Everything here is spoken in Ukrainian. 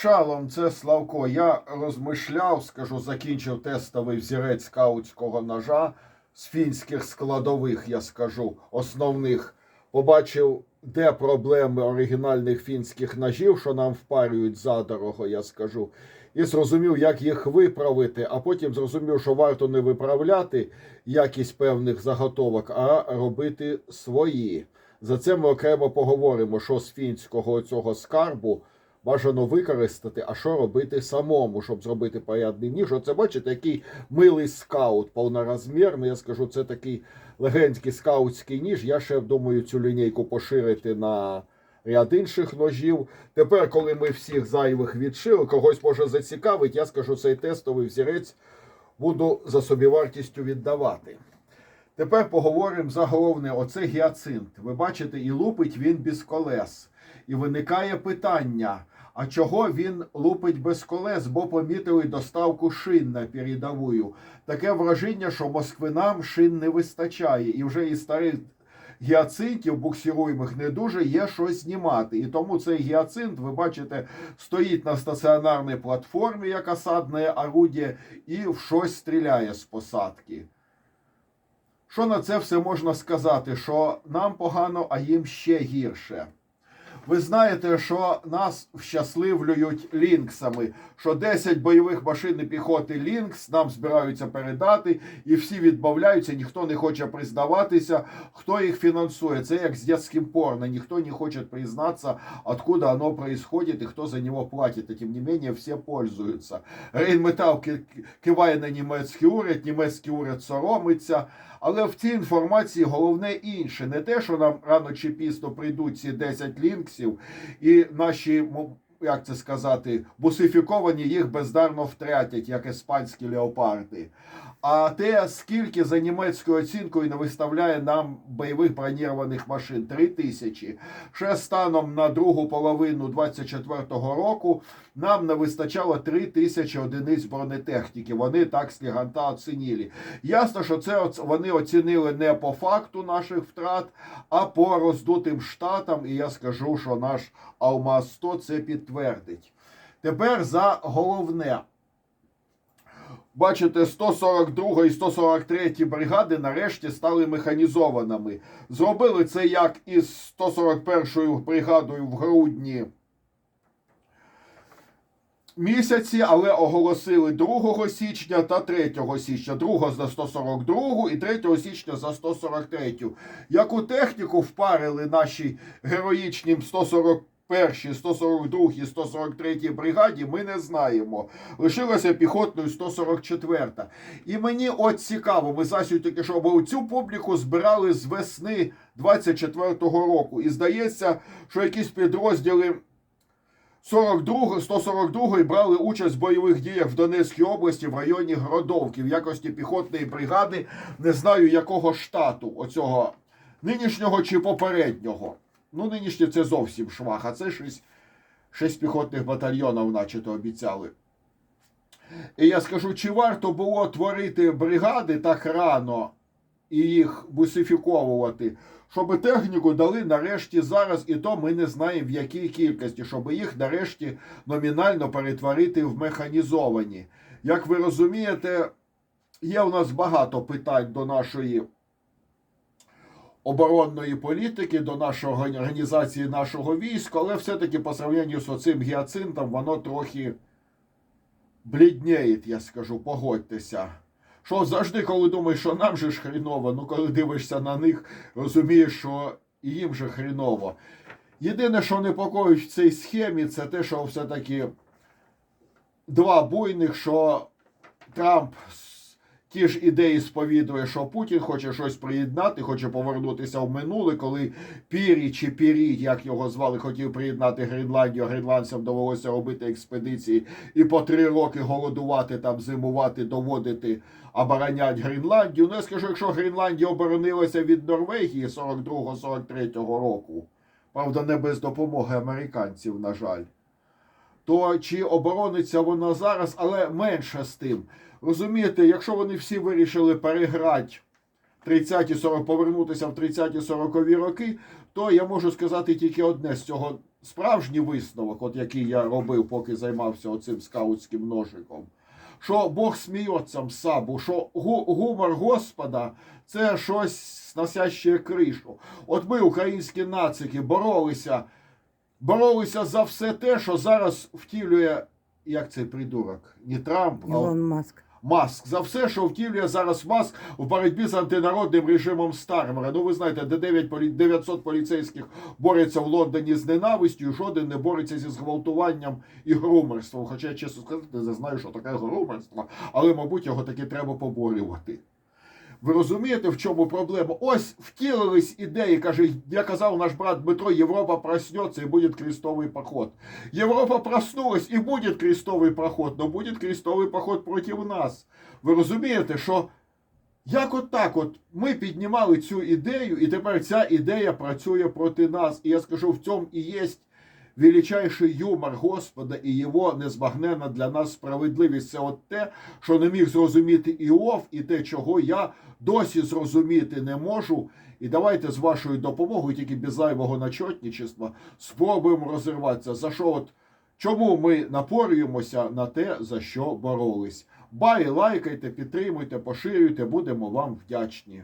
Шалом, це Славко. Я розмишляв, скажу, закінчив тестовий взірець скаутського ножа з фінських складових, я скажу, основних. Побачив, де проблеми оригінальних фінських ножів, що нам впарюють задорого, я скажу. І зрозумів, як їх виправити, а потім зрозумів, що варто не виправляти якість певних заготовок, а робити свої. За це ми окремо поговоримо, що з фінського цього скарбу бажано використати, а що робити самому, щоб зробити порядний ніж. Оце бачите, який милий скаут, повнорозмірний. Я скажу, це такий легенський скаутський ніж. Я ще думаю цю лінійку поширити на ряд інших ножів. Тепер, коли ми всіх зайвих відшили, когось може зацікавить, я скажу, цей тестовий взірець буду за собівартістю віддавати. Тепер поговоримо за головне. Оце гіацинт. Ви бачите, і лупить він без колес. І виникає питання: а чого він лупить без колес? Бо помітили доставку шин на передовую. Таке враження, що москвинам шин не вистачає, і вже і старих гіацинтів буксируємих не дуже є що знімати. І тому цей гіацинт, ви бачите, стоїть на стаціонарній платформі, як осадне орудие, і в щось стріляє з посадки. Що на це все можна сказати? Що нам погано, а їм ще гірше. Ви знаєте, що нас щасливлюють лінксами, що 10 бойових машин і піхоти Лінкс нам збираються передати, і всі відмовляються, ніхто не хоче признаватися, хто їх фінансує. Це як з дитячим порно. Ніхто не хоче признатися, откуда оно происходит і хто за нього платить. А тим не менее, всі пользуються. Рейнметал ки- киває на німецький уряд, німецький уряд соромиться. Але в цій інформації головне інше, не те, що нам рано чи пізно прийдуть ці 10 лінксів, і наші, як це сказати, бусифіковані їх бездарно втратять, як іспанські леопарди. А те, скільки за німецькою оцінкою не виставляє нам бойових бронірованих машин 3 тисячі. Ще станом на другу половину 24-го року нам не вистачало 3 тисячі одиниць бронетехніки. Вони так з гіганта оцінили. Ясно, що це вони оцінили не по факту наших втрат, а по роздутим штатам. І я скажу, що наш Алмаз 100 це підтвердить. Тепер за головне. Бачите, 142 і 143 бригади нарешті стали механізованими. Зробили це як із 141 бригадою в грудні місяці, але оголосили 2 січня та 3 січня. 2 за 142 і 3 січня за 143. Яку техніку впарили наші героїчні 140 Перші 142 і 143 бригаді ми не знаємо. Лишилася піхотною 144. І мені от цікаво, ми засю тільки що, бо цю публіку збирали з весни 24-го року. І здається, що якісь підрозділи 42, 142 брали участь в бойових діях в Донецькій області в районі Гродовки в якості піхотної бригади. Не знаю якого штату оцього нинішнього чи попереднього. Ну, нинішнє це зовсім швах, а це щось, шість піхотних батальйонів, начебто, обіцяли. І я скажу, чи варто було творити бригади так рано і їх бусифіковувати, щоб техніку дали нарешті зараз, і то ми не знаємо в якій кількості, щоб їх нарешті номінально перетворити в механізовані. Як ви розумієте, є у нас багато питань до нашої оборонної політики, до нашої організації нашого війська, але все-таки по сравненню з оцим гіацинтом воно трохи блідніє, я скажу, погодьтеся. Що завжди, коли думаєш, що нам же ж хріново, ну коли дивишся на них, розумієш, що їм же хріново. Єдине, що непокоїть в цій схемі, це те, що все-таки два буйних, що Трамп ті ж ідеї сповідує, що Путін хоче щось приєднати, хоче повернутися в минуле, коли Пірі чи Пірі, як його звали, хотів приєднати Гренландію, гренландцям довелося робити експедиції і по три роки голодувати там, зимувати, доводити, оборонять Гренландію. Ну я скажу, якщо Гренландія оборонилася від Норвегії 42-43 року, правда, не без допомоги американців, на жаль то чи оборониться вона зараз, але менше з тим. Розумієте, якщо вони всі вирішили переграти 30-40, повернутися в 30-40 роки, то я можу сказати тільки одне з цього справжній висновок, от який я робив, поки займався оцим скаутським ножиком. Що Бог сміється сабу, що гу- гумор Господа це щось сносяще кришу. От ми, українські нацики, боролися, боролися за все те, що зараз втілює, як цей придурок, не Трамп, а Ілон Маск. Маск за все, що втілює зараз Маск в боротьбі з антинародним режимом Стармера. Ну ви знаєте, де 9 полі- 900 поліцейських борються в Лондоні з ненавистю, і жоден не бореться зі зґвалтуванням і грумерством. Хоча я чесно сказати, не знаю, що таке грумерство, але мабуть його таки треба поборювати. Ви розумієте, в чому проблема? Ось втілились ідеї, каже, я казав наш брат Дмитро, Європа проснеться і буде крестовий поход. Європа проснулась і буде крестовий поход, но буде крестовий поход проти нас. Ви розумієте, що як от так от ми піднімали цю ідею, і тепер ця ідея працює проти нас. І я скажу, в цьому і є величайший юмор Господа і його незбагненна для нас справедливість. Це от те, що не міг зрозуміти Іов, і те, чого я досі зрозуміти не можу. І давайте з вашою допомогою, тільки без зайвого начотничества, спробуємо розірватися. За що от чому ми напорюємося на те, за що боролись? Бай, лайкайте, підтримуйте, поширюйте, будемо вам вдячні.